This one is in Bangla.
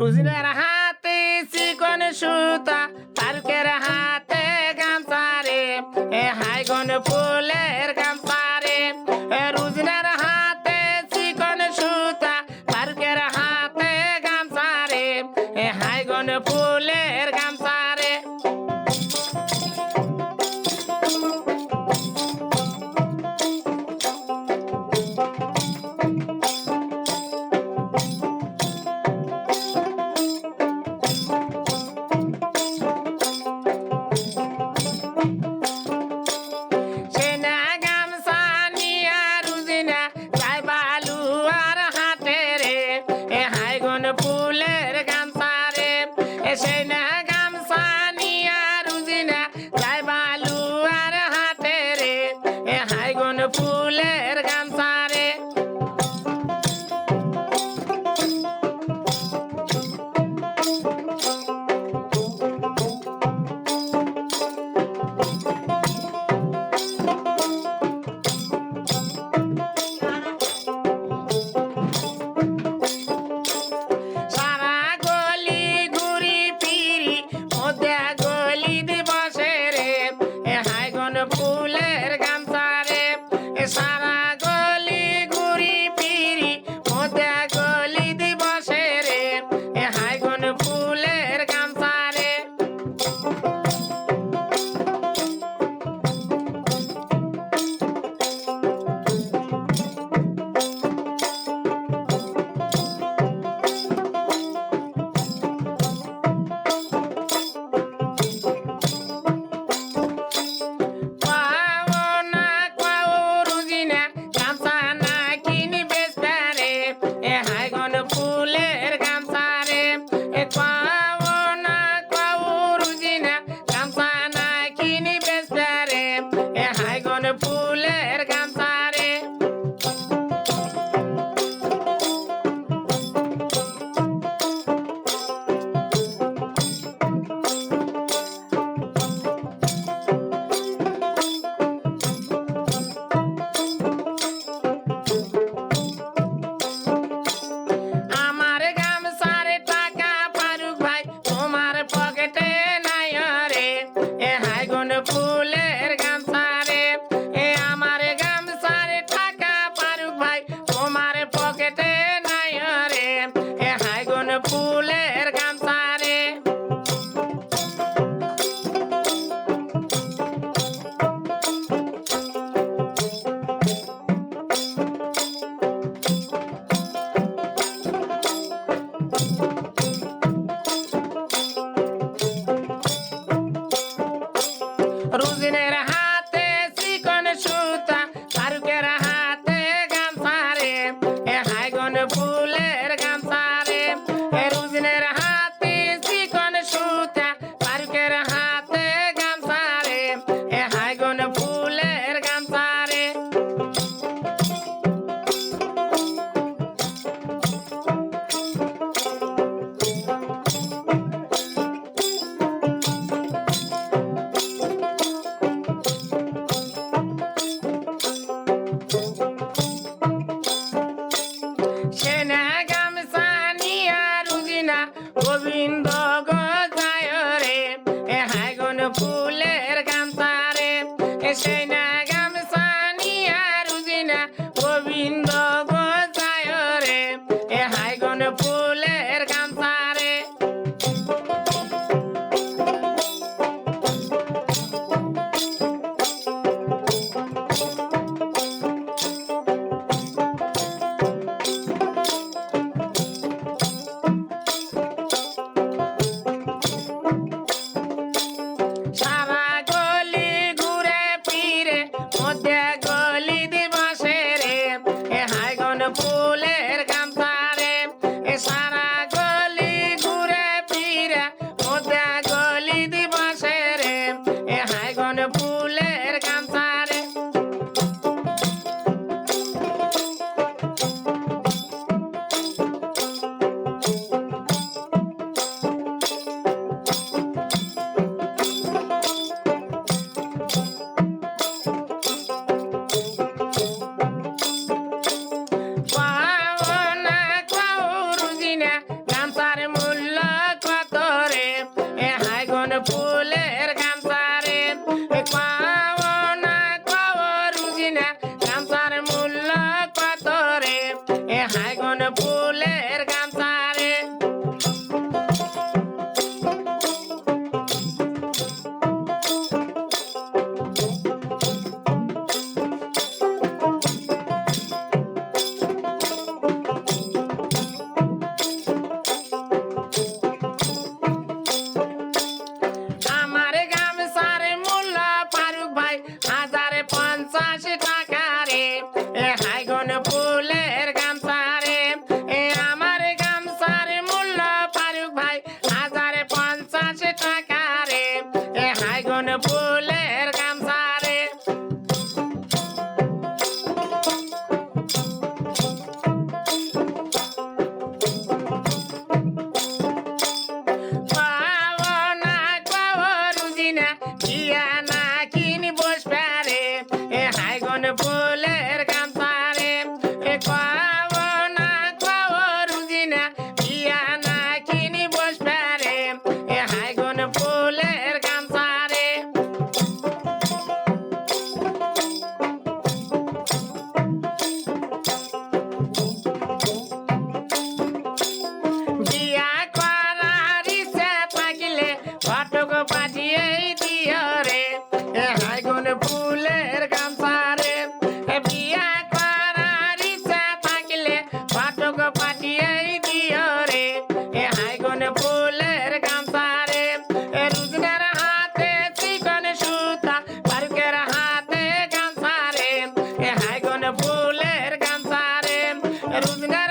রুজিনের হাতে চিকন সুতা পার্কের হাতে গামছা রে। এ হাইগন ফুলের গামসারে এ রুজিনের হাতে চিকন সুতা পার্কের হাতে গামছা রে। এ হাইগন ফুলের ফুলের গা ফুল That was an